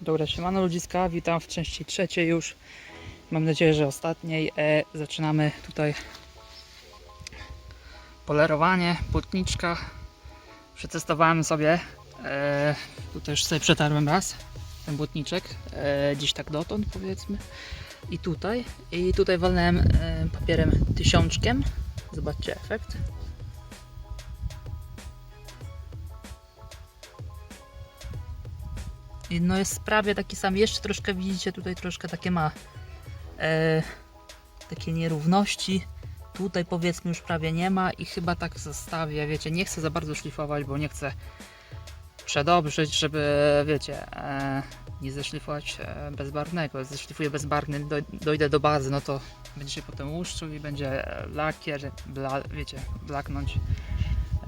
Dobra, siemano ludziska, witam w części trzeciej już. Mam nadzieję, że ostatniej. E, zaczynamy tutaj polerowanie, płotniczka. Przetestowałem sobie. E, tutaj już sobie przetarłem raz ten błotniczek. E, gdzieś tak dotąd powiedzmy. I tutaj. I tutaj walnąłem e, papierem tysiączkiem. Zobaczcie efekt. No jest prawie taki sam, jeszcze troszkę widzicie tutaj troszkę takie ma e, takie nierówności. Tutaj powiedzmy już prawie nie ma i chyba tak zostawię, wiecie, nie chcę za bardzo szlifować, bo nie chcę przedobrzyć, żeby wiecie, e, nie zeszlifować e, bezbarwnego. Zeszlifuję bezbarwny, doj, dojdę do bazy, no to będzie się potem łuszczył i będzie e, lakier, bla, wiecie, blaknąć.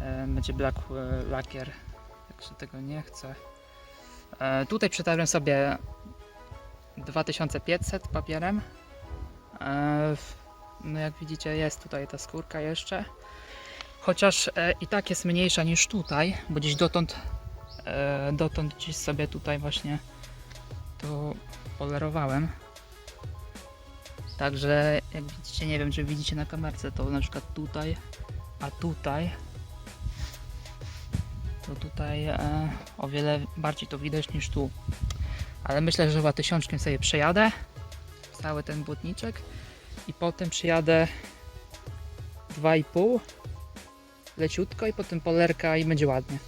E, będzie black e, lakier, także tego nie chcę. E, tutaj przetarłem sobie 2500 papierem. E, no jak widzicie jest tutaj ta skórka jeszcze. Chociaż e, i tak jest mniejsza niż tutaj, bo gdzieś dotąd, dotąd gdzieś sobie tutaj właśnie to polerowałem. Także jak widzicie, nie wiem czy widzicie na kamerce, to na przykład tutaj, a tutaj to tutaj e, o wiele bardziej to widać niż tu. Ale myślę, że chyba tysiączkiem sobie przejadę cały ten błotniczek i potem przyjadę 2,5 leciutko i potem polerka i będzie ładnie.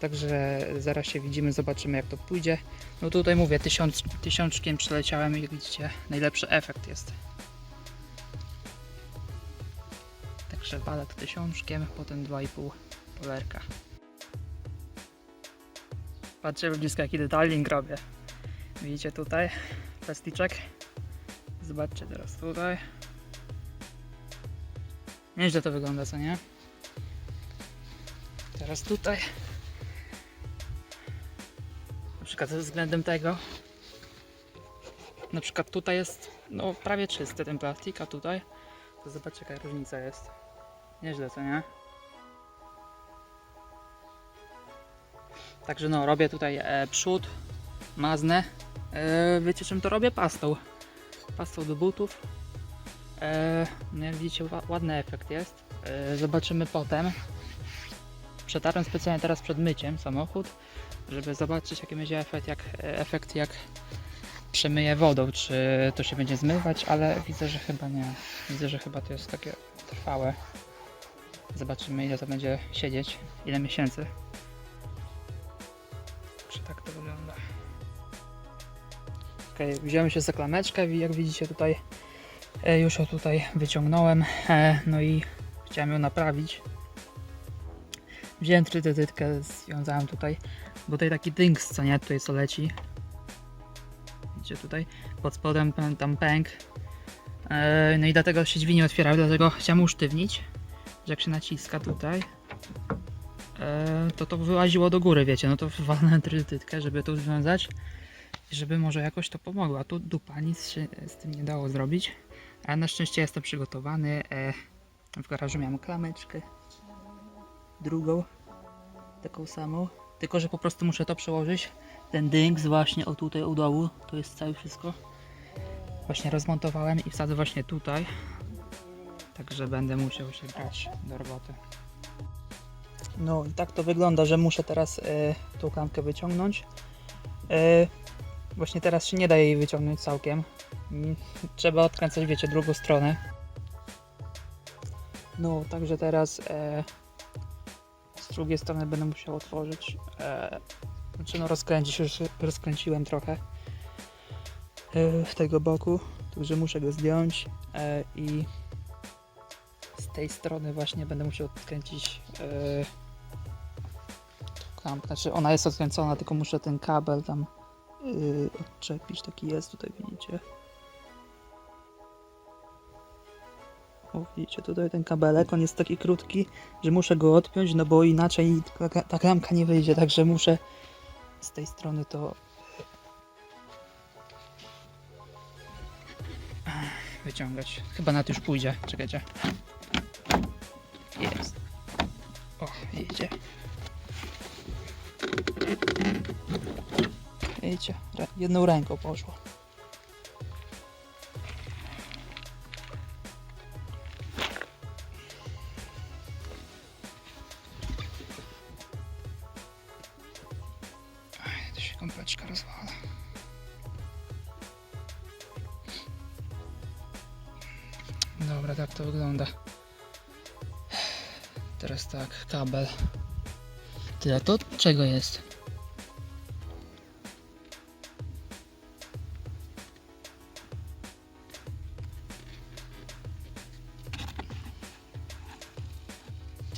Także zaraz się widzimy, zobaczymy jak to pójdzie. No tutaj mówię, tysiąc, tysiączkiem przeleciałem i jak widzicie najlepszy efekt jest. Także walę to tysiączkiem, potem 2,5 polerka. Patrzcie ludziska jaki detailing robię. Widzicie tutaj plasticzek. Zobaczcie teraz tutaj. Nieźle to wygląda, co nie? Teraz tutaj. Na przykład ze względem tego. Na przykład tutaj jest no prawie czysty ten plastik, a tutaj to zobaczcie jaka różnica jest. Nieźle, co nie? Także no, robię tutaj e, przód, maznę. E, wiecie czym to robię? Pastą. Pastą do butów. E, no jak widzicie, ła- ładny efekt jest. E, zobaczymy potem. Przetarłem specjalnie teraz przed myciem samochód, żeby zobaczyć jaki będzie efekt, jak, e, efekt jak przemyję wodą, czy to się będzie zmywać, ale widzę, że chyba nie. Widzę, że chyba to jest takie trwałe. Zobaczymy ile to będzie siedzieć, ile miesięcy. Tak to wygląda? Ok, wziąłem się za klameczkę, jak widzicie tutaj e, już ją tutaj wyciągnąłem, e, no i chciałem ją naprawić. Wziąłem trytytkę, związałem tutaj, bo tutaj taki dynks, co nie, tutaj co leci. Widzicie tutaj, pod spodem tam pęk. E, no i dlatego się drzwi nie otwierały, dlatego chciałem usztywnić, że jak się naciska tutaj, to to wyłaziło do góry, wiecie, no to walnąłem trytytkę, żeby to związać i żeby może jakoś to pomogło, a tu dupa, nic się z tym nie dało zrobić, ale na szczęście jestem przygotowany, e, w garażu miałem klameczkę, drugą, taką samą, tylko że po prostu muszę to przełożyć, ten dynks właśnie o tutaj u dołu, to jest całe wszystko, właśnie rozmontowałem i wsadzę właśnie tutaj, także będę musiał się brać do roboty. No i tak to wygląda, że muszę teraz e, tą klamkę wyciągnąć. E, właśnie teraz się nie da jej wyciągnąć całkiem. Mm, Trzeba odkręcać, wiecie, drugą stronę. No, także teraz e, z drugiej strony będę musiał otworzyć. E, znaczy, no, rozkręcić, już rozkręciłem trochę w tego boku, także muszę go zdjąć i z tej strony właśnie będę musiał odkręcić klamkę. Znaczy ona jest odkręcona, tylko muszę ten kabel tam yy, odczepić. Taki jest tutaj, widzicie. O, widzicie tutaj ten kabelek, on jest taki krótki, że muszę go odpiąć, no bo inaczej ta, ta klamka nie wyjdzie, także muszę z tej strony to wyciągać. Chyba na to już pójdzie, czekajcie. Jest. O, widzicie. Jedną ręką poszło. Aj, To się kąpeczka rozwala. Dobra, tak to wygląda. Teraz tak, kabel. Tyle to czego jest?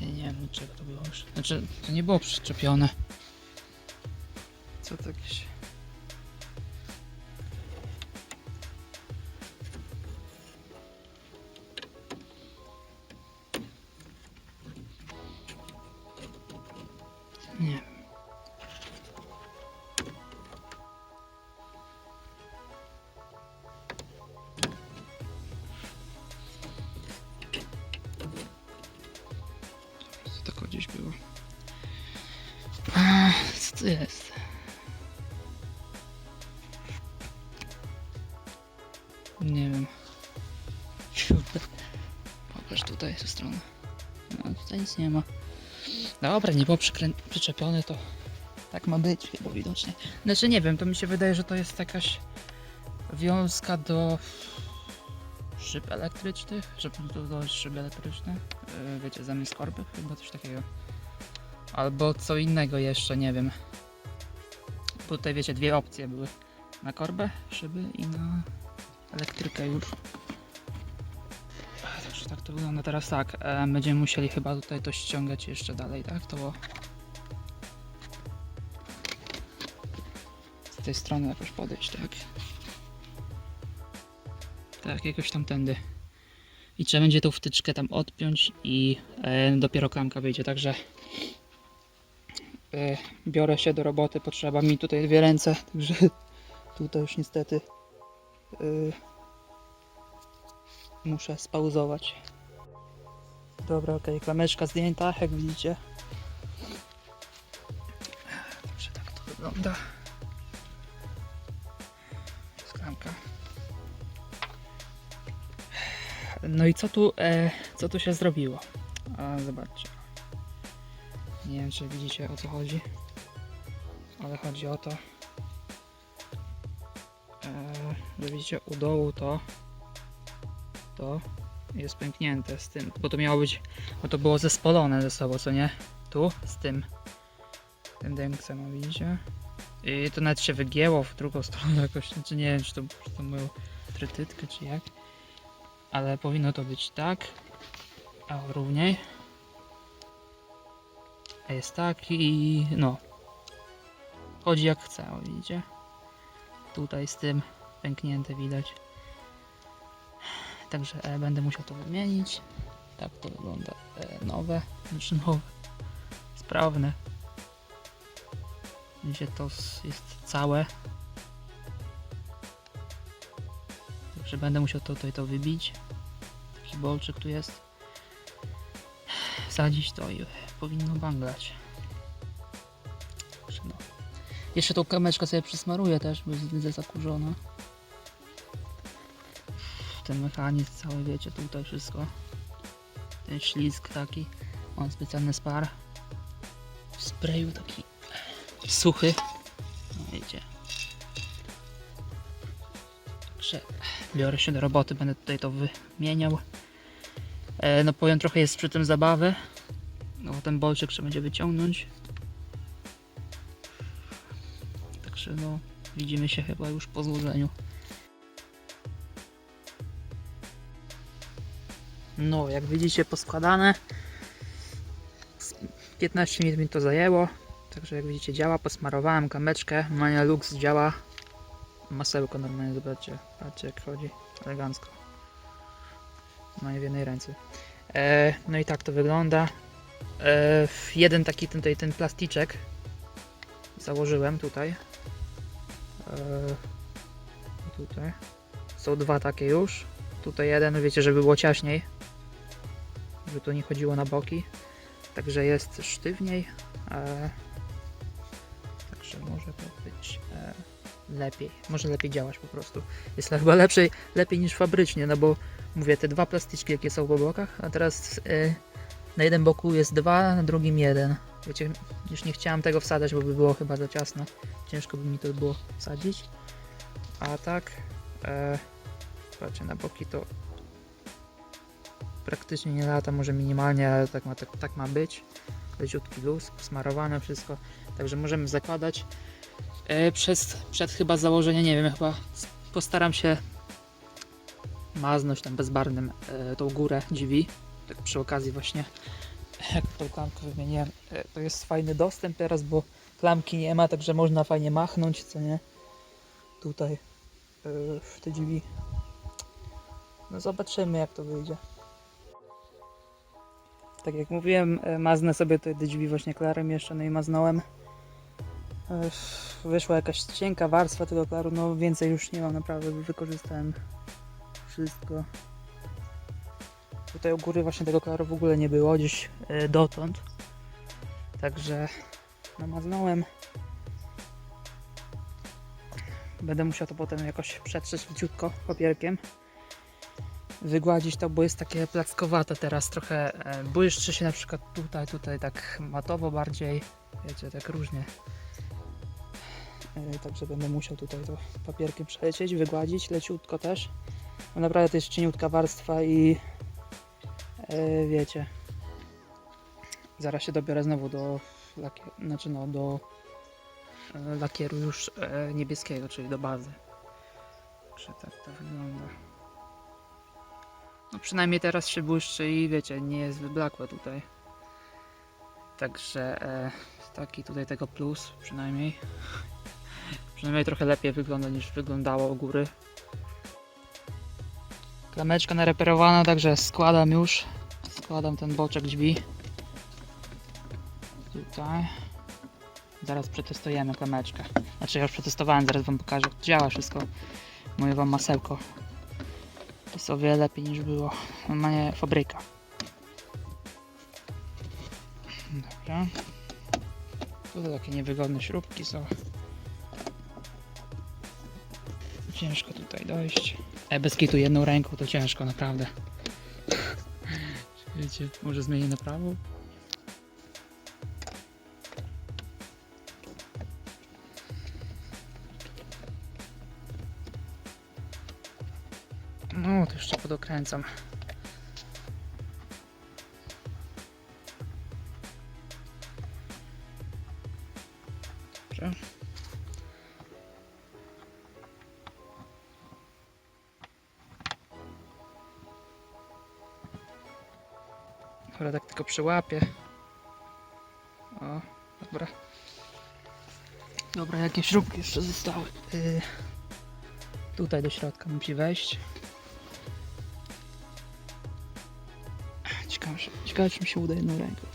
Nie wiem czego to było już. Znaczy, to nie było przyczepione. Co to jakieś... nie ma. Dobra, nie było przyczepione, to tak ma być chyba widocznie. Znaczy nie wiem, to mi się wydaje, że to jest jakaś wiązka do szyb elektrycznych, żeby dodawać szyby elektryczne. Yy, wiecie, zamiast korby, chyba coś takiego. Albo co innego jeszcze, nie wiem. Tutaj wiecie, dwie opcje były. Na korbę, szyby i na elektrykę już. Tak to wygląda teraz tak. E, będziemy musieli chyba tutaj to ściągać jeszcze dalej, tak? To z tej strony jakoś podejść, tak? Tak, jakoś tamtędy. I trzeba będzie tą wtyczkę tam odpiąć i e, dopiero klamka wyjdzie, także e, biorę się do roboty, potrzeba mi tutaj dwie ręce, także tutaj już niestety e, muszę spauzować. Dobra, ok, klameczka zdjęta, jak widzicie. Dobrze, tak to wygląda. Jest klamka. No i co tu, e, co tu się zrobiło? A, zobaczcie. Nie wiem, czy widzicie o co chodzi, ale chodzi o to, e, że widzicie u dołu to to jest pęknięte z tym, bo to miało być, bo to było zespolone ze sobą, co nie? Tu, z tym, tym dękcem, o, widzicie? I to nawet się wygięło w drugą stronę jakoś, znaczy nie wiem, czy to, czy to był trytytkę, czy jak, ale powinno to być tak, a równiej. A Jest tak i no, chodzi jak chce, widzicie? Tutaj z tym pęknięte widać. Także e, będę musiał to wymienić. Tak to wygląda e, nowe, znaczy nowe, sprawne. Gdzie to jest całe. Także będę musiał to, tutaj to wybić. Taki bolczyk tu jest. Wsadzić to i powinno banglać. No. Jeszcze tą kameczkę sobie przysmaruję też, bo jest zakurzona ten mechanizm cały, wiecie, tutaj wszystko. Ten ślizg taki. Mam specjalny spar. W sprayu taki suchy. No wiecie. Także biorę się do roboty, będę tutaj to wymieniał. E, no powiem, trochę jest przy tym zabawy. No bo ten bolczyk trzeba będzie wyciągnąć. Także no, widzimy się chyba już po złożeniu. No, jak widzicie, poskładane. Z 15 minut mi to zajęło. Także jak widzicie, działa. Posmarowałem kameczkę. Mania Lux działa. Masełko normalnie, zobaczcie. Patrzcie, jak chodzi. Elegancko. Mam w jednej ręce. E, no i tak to wygląda. E, jeden taki ten, ten plasticzek założyłem tutaj. E, tutaj. Są dwa takie już. Tutaj jeden, wiecie, żeby było ciaśniej. Żeby tu nie chodziło na boki. Także jest sztywniej. E, także może to być e, lepiej. Może lepiej działać po prostu. Jest chyba lepszej, lepiej niż fabrycznie, no bo mówię, te dwa plastyczki jakie są po bokach, a teraz e, na jednym boku jest dwa, na drugim jeden. Wiecie, już nie chciałem tego wsadzać, bo by było chyba za ciasno. Ciężko by mi to było wsadzić. A tak, e, na boki to praktycznie nie lata, może minimalnie, ale tak ma, tak, tak ma być. Leciutki luz, smarowane wszystko. Także możemy zakładać. E, przez, przed chyba założeniem, nie wiem, chyba postaram się maznąć tam bezbarwnym e, tą górę drzwi. Tak przy okazji właśnie jak tą klamkę wymieniłem, e, to jest fajny dostęp teraz, bo klamki nie ma, także można fajnie machnąć, co nie? Tutaj w te drzwi. No zobaczymy jak to wyjdzie. Tak jak mówiłem, e, maznę sobie te drzwi właśnie klarem jeszcze, no i maznąłem. E, Wyszła jakaś cienka warstwa tego klaru, no więcej już nie mam naprawdę, bo wykorzystałem wszystko. Tutaj u góry właśnie tego klaru w ogóle nie było, gdzieś e, dotąd. Także namaznąłem. Będę musiał to potem jakoś przetrzeć leciutko papierkiem. Wygładzić to, bo jest takie plackowate teraz, trochę e, błyszczy się na przykład tutaj, tutaj tak matowo bardziej, wiecie, tak różnie. E, Także będę musiał tutaj to papierkiem przelecieć, wygładzić leciutko też. No naprawdę to jest cieniutka warstwa i e, wiecie. Zaraz się dobiorę znowu do lakieru, znaczy no do lakieru już niebieskiego, czyli do bazy. Także tak to wygląda. No przynajmniej teraz się błyszczy i wiecie, nie jest wyblakłe tutaj. Także e, taki tutaj tego plus przynajmniej. Przynajmniej trochę lepiej wygląda niż wyglądało u góry. Klameczka nareperowana, także składam już. Składam ten boczek drzwi. Tutaj. Zaraz przetestujemy klameczkę. Znaczy ja już przetestowałem, zaraz wam pokażę jak działa wszystko. Moje wam masełko. Jest o wiele lepiej niż było. Normalnie fabryka. Dobra. Tutaj takie niewygodne śrubki są. Ciężko tutaj dojść. E, bez kitu jedną ręką to ciężko, naprawdę. Wiecie, może zmienię na prawo? Podokręcam. Dobrze. Dobra, tak tylko przyłapię. O, dobra. Dobra, jakie śrubki jeszcze zostały? Y, tutaj do środka musi wejść. Ciekawe, czy- mi się uda jedną ręką.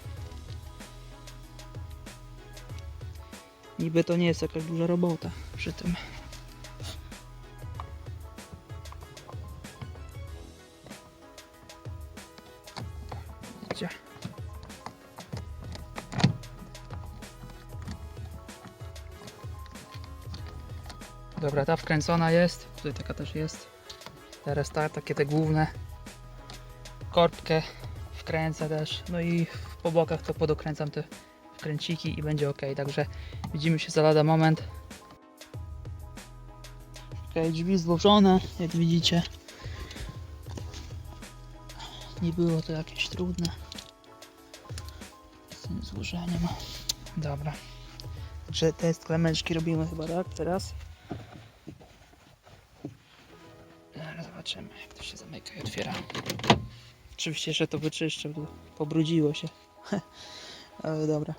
Niby to nie jest jakaś duża robota przy tym. Dobra, ta wkręcona jest. Tutaj taka też jest. Teraz ta, takie te główne. Korbkę wkręcę też. No i po bokach to podokręcam te wkręciki i będzie ok. Także widzimy się za lada moment. Ok, drzwi złożone, jak widzicie. Nie było to jakieś trudne. Z tym złożeniem. Dobra. Także test klemeczki robimy chyba tak teraz. Oczywiście jeszcze to wyczyszczę, bo pobrudziło się. Ale dobra.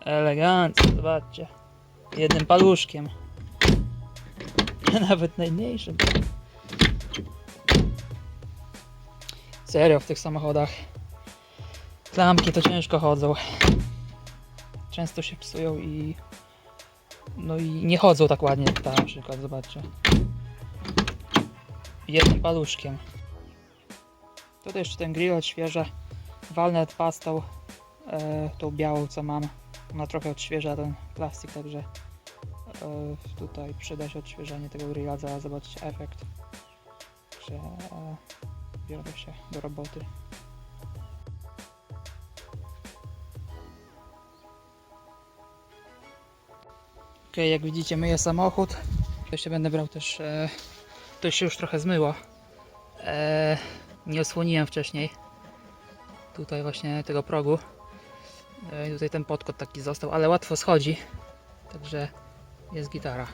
Elegancko, zobaczcie. Jednym paluszkiem. Nawet najmniejszym. Serio, w tych samochodach klamki to ciężko chodzą. Często się psują i no i nie chodzą tak ładnie jak ta na przykład, zobaczcie. Jednym paluszkiem. Tutaj jeszcze ten grill świeże. Walnut pastą e, tą białą co mam. Ona trochę odświeża ten plastik, także e, tutaj przyda się odświeżanie tego grilla, zaraz zobaczycie efekt. Także e, biorę się do roboty. Ok, jak widzicie myję samochód. Się będę brał też, e, to się już trochę zmyło. E, nie osłoniłem wcześniej tutaj właśnie tego progu. E, tutaj ten podkład taki został, ale łatwo schodzi. Także jest gitara.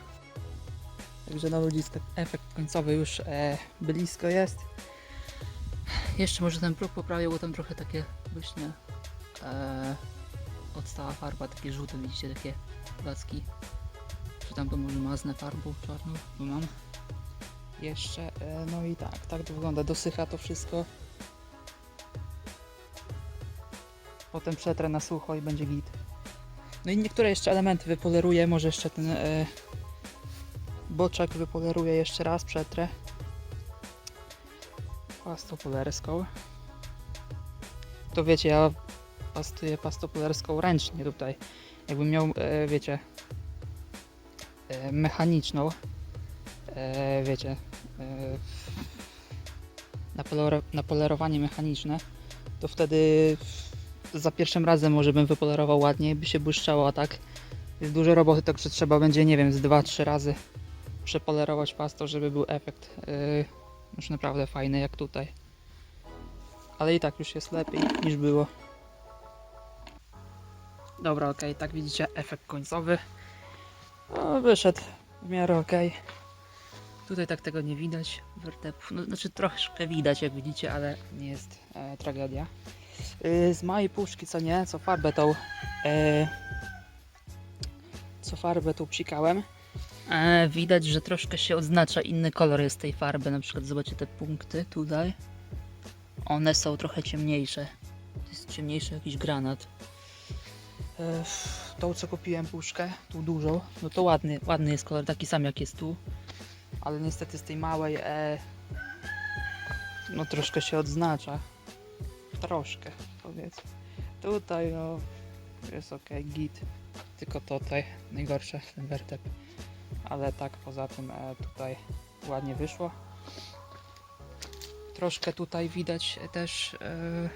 Także no ludziska, efekt końcowy już e, blisko jest. Jeszcze może ten próg poprawię, bo tam trochę takie właśnie e, odstała farba, takie żółte, widzicie, takie placki. Czy tam to może maznę farbą czarną, bo mam. Jeszcze, e, no i tak, tak to wygląda, dosycha to wszystko. Potem przetrę na sucho i będzie git. No i niektóre jeszcze elementy wypoleruję, może jeszcze ten e, boczek wypoleruję jeszcze raz, przetrę. Pastą polerską. To wiecie, ja pastuję pastą polerską ręcznie tutaj. Jakbym miał, e, wiecie, mechaniczną, wiecie, e, na, polero, na polerowanie mechaniczne, to wtedy za pierwszym razem może bym wypolerował ładniej, by się błyszczało, a tak jest dużo roboty, także trzeba będzie, nie wiem, z 2-3 razy przepolerować pastą, żeby był efekt yy, już naprawdę fajny jak tutaj. Ale i tak już jest lepiej niż było. Dobra, ok, tak widzicie efekt końcowy. No, wyszedł w miarę ok. Tutaj tak tego nie widać, wertepów, no, znaczy troszkę widać jak widzicie, ale nie jest e, tragedia. Y, z mojej puszki, co nie, co farbę tą e, co farbę tą psikałem? E, widać, że troszkę się odznacza inny kolor jest tej farby, na przykład zobaczcie te punkty tutaj. One są trochę ciemniejsze. To jest ciemniejszy jakiś granat. E, tą co kupiłem puszkę, tą dużą no to ładny, ładny jest kolor, taki sam jak jest tu ale niestety z tej małej e, no troszkę się odznacza troszkę powiedzmy. Tutaj no jest ok, git. Tylko tutaj najgorsze, ten wertep. Ale tak poza tym e, tutaj ładnie wyszło. Troszkę tutaj widać e, też e,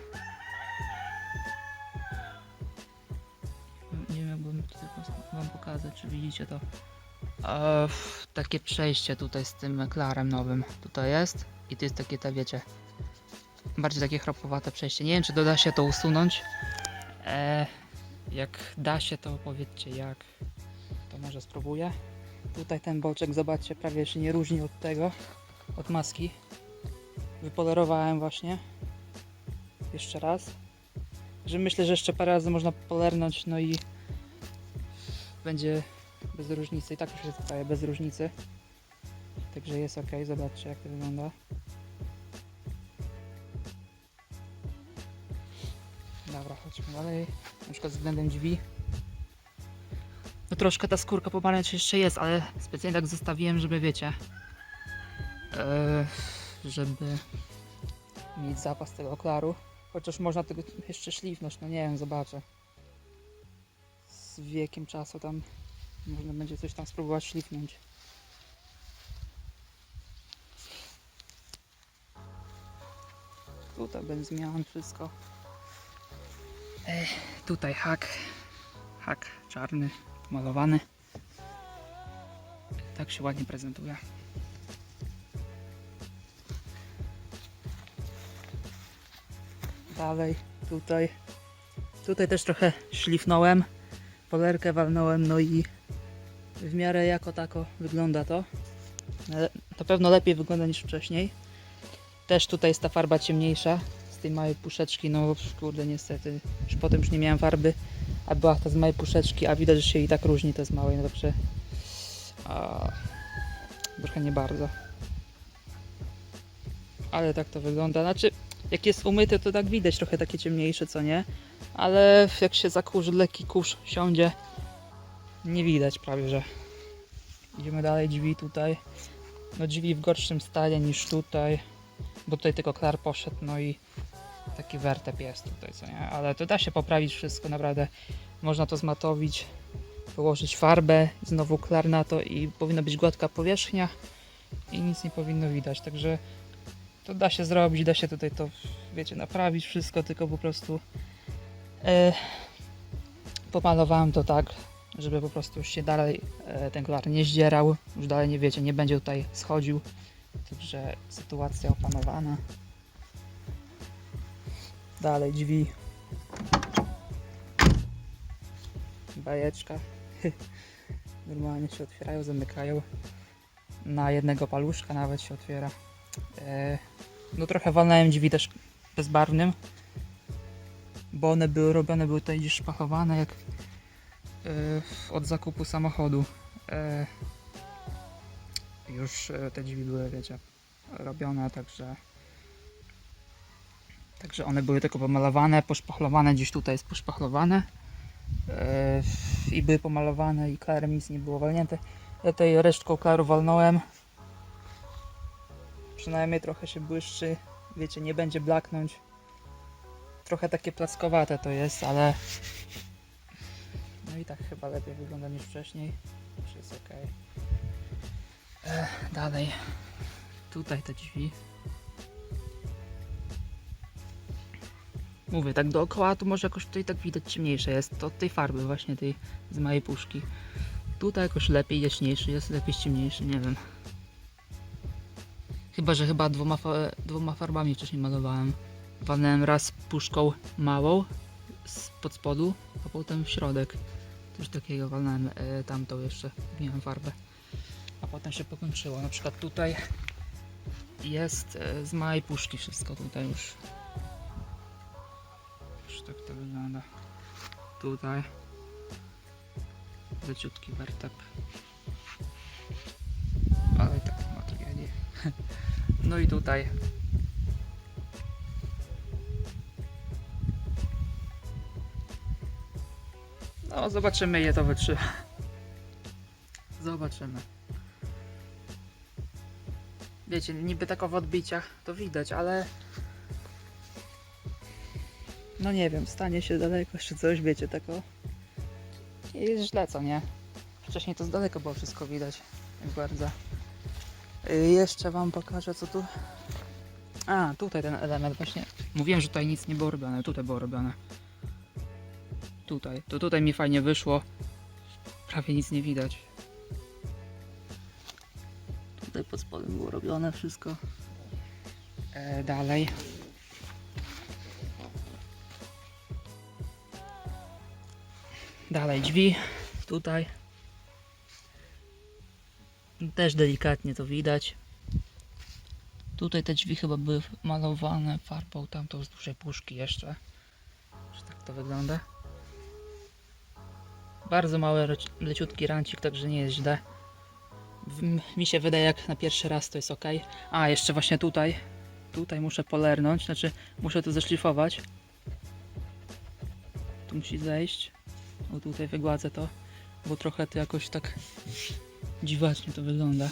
nie wiem jakbym tutaj wam pokazać, czy widzicie to. E, takie przejście tutaj z tym eklarem nowym. Tutaj jest i to jest takie, te wiecie, bardziej takie chropowate przejście. Nie wiem, czy doda się to usunąć. E, jak da się, to powiedzcie jak. To może spróbuję. Tutaj ten boczek, zobaczcie, prawie się nie różni od tego, od maski. Wypolerowałem właśnie. Jeszcze raz. Że myślę, że jeszcze parę razy można polernąć, no i będzie bez różnicy. I tak już jest tutaj bez różnicy. Także jest ok, zobaczcie jak to wygląda. Dobra, chodźmy dalej. Na przykład względem drzwi. No troszkę ta skórka pomarańczy jeszcze jest, ale specjalnie tak zostawiłem, żeby wiecie, yy, żeby mieć zapas tego oklaru. Chociaż można tego jeszcze szlifnąć, no nie wiem, zobaczę. Z wiekiem czasu tam można będzie coś tam spróbować szlifnąć. Tutaj bez zmian wszystko. Tutaj hak. Hak czarny, malowany. Tak się ładnie prezentuje. Dalej, tutaj. Tutaj też trochę szlifnąłem. Polerkę walnąłem, no i w miarę jako tako wygląda to. Ale Na pewno lepiej wygląda niż wcześniej. Też tutaj jest ta farba ciemniejsza z tej małej puszeczki, no kurde niestety, już potem już nie miałem farby, a była ta z małej puszeczki, a widać, że się i tak różni to z małej, no także a, trochę nie bardzo. Ale tak to wygląda, znaczy jak jest umyty to tak widać trochę takie ciemniejsze, co nie? Ale jak się zakurzy, lekki kurz siądzie, nie widać prawie, że. Idziemy dalej, drzwi tutaj. No drzwi w gorszym stanie niż tutaj, bo tutaj tylko klar poszedł, no i taki wertep jest tutaj, co nie? Ale to da się poprawić wszystko, naprawdę. Można to zmatowić, położyć farbę, znowu klar na to i powinna być gładka powierzchnia i nic nie powinno widać, także to da się zrobić, da się tutaj to, wiecie, naprawić wszystko, tylko po prostu e, pomalowałem to tak, żeby po prostu się dalej e, ten klar nie zdzierał, już dalej nie wiecie, nie będzie tutaj schodził, także sytuacja opanowana. Dalej drzwi. Bajeczka. Normalnie się otwierają, zamykają. Na jednego paluszka nawet się otwiera. E, no trochę walnąłem drzwi też bezbarwnym. Bo one były robione, były tutaj gdzieś szpachowane jak od zakupu samochodu. E, już e, te drzwi były, wiecie, robione, także Także one były tylko pomalowane, poszpachlowane, gdzieś tutaj jest poszpachlowane. Yy, I były pomalowane i klarem nic nie było walnięte. Ja tej resztką klaru walnąłem. Przynajmniej trochę się błyszczy. Wiecie, nie będzie blaknąć. Trochę takie plackowate to jest, ale... No i tak chyba lepiej wygląda niż wcześniej. Już jest ok. dalej. Tutaj te drzwi. Mówię, tak dookoła tu może jakoś tutaj tak widać ciemniejsze jest. To od tej farby właśnie tej z mojej puszki. Tutaj jakoś lepiej jaśniejszy jest, jakiś ciemniejszy, nie wiem. Chyba, że chyba dwoma, dwoma farbami wcześniej malowałem. Walnąłem raz puszką małą z pod spodu, a potem w środek. Coś takiego walnąłem e, tamtą jeszcze, miałem farbę. A potem się pokończyło. Na przykład tutaj jest e, z małej puszki wszystko tutaj już. Już tak to wygląda. Tutaj leciutki wertep. Ale tak ma tragedii. No i tutaj No zobaczymy ile to wytrzyma. Zobaczymy. Wiecie, niby tak w odbiciach to widać, ale no nie wiem, stanie się daleko czy coś, wiecie, tak o. Jest źle, co nie? Wcześniej to z daleka było wszystko widać, jak bardzo. Y, jeszcze wam pokażę, co tu... A, tutaj ten element właśnie. Mówiłem, że tutaj nic nie było robione, tutaj było robione. Tutaj, to tutaj mi fajnie wyszło. Prawie nic nie widać. Tutaj pod spodem było robione wszystko. E, dalej. Dalej drzwi. Tutaj. Też delikatnie to widać. Tutaj te drzwi chyba były malowane farbą tamtą z dużej puszki jeszcze. Że tak to wygląda. Bardzo mały, leci- leciutki rancik, także nie jest źle. Mi się wydaje, jak na pierwszy raz to jest ok. A, jeszcze właśnie tutaj. Tutaj muszę polernąć, znaczy muszę to zeszlifować. Tu musi zejść. O, tutaj wygładzę to, bo trochę to jakoś tak dziwacznie to wygląda.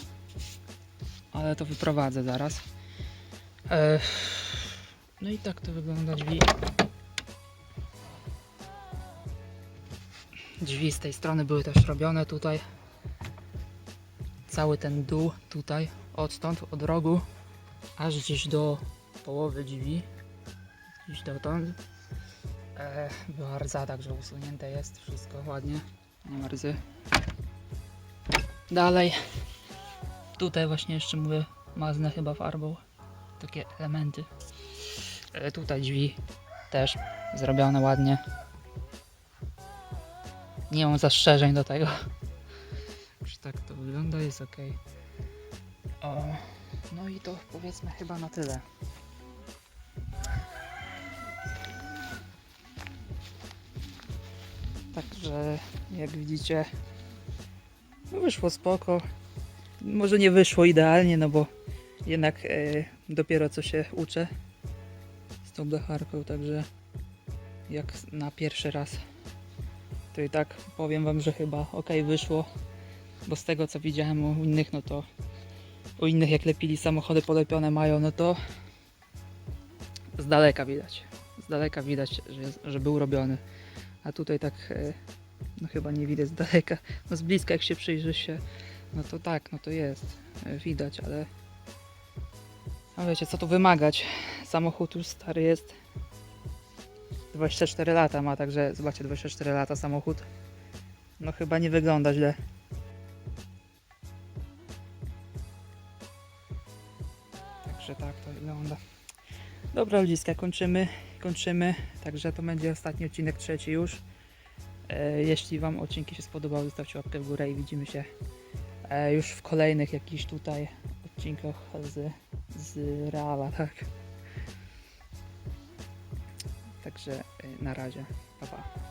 Ale to wyprowadzę zaraz. E, no i tak to wygląda drzwi. Drzwi z tej strony były też robione tutaj. Cały ten dół tutaj, odtąd, od rogu, aż gdzieś do połowy drzwi. Gdzieś dotąd. E, była rdza, także usunięte jest wszystko ładnie. Nie ma rdzy. Dalej. Tutaj właśnie jeszcze mówię, maznę chyba farbą. Takie elementy. E, tutaj drzwi też zrobione ładnie. Nie mam zastrzeżeń do tego. Że tak to wygląda, jest ok. O, no i to powiedzmy chyba na tyle. Także jak widzicie, no wyszło spoko. Może nie wyszło idealnie, no bo jednak e, dopiero co się uczę z tą blacharką, także jak na pierwszy raz to i tak powiem wam, że chyba ok wyszło, bo z tego co widziałem u innych, no to u innych jak lepili samochody polepione mają, no to z daleka widać. z daleka widać, że, że był robiony. A tutaj tak e, no chyba nie widać z daleka. No z bliska jak się przyjrzy się, no to tak, no to jest. e, Widać, ale no wiecie co tu wymagać. Samochód już stary jest. 24 lata ma, także zobaczcie 24 lata samochód. No chyba nie wygląda źle. Także tak to wygląda. Dobra ludziska, kończymy, kończymy. Także to będzie ostatni odcinek, trzeci już. E, jeśli Wam odcinki się spodobały, zostawcie łapkę w górę i widzimy się e, już w kolejnych jakichś tutaj odcinkach z, z Reala, tak. Także e, na razie, pa pa.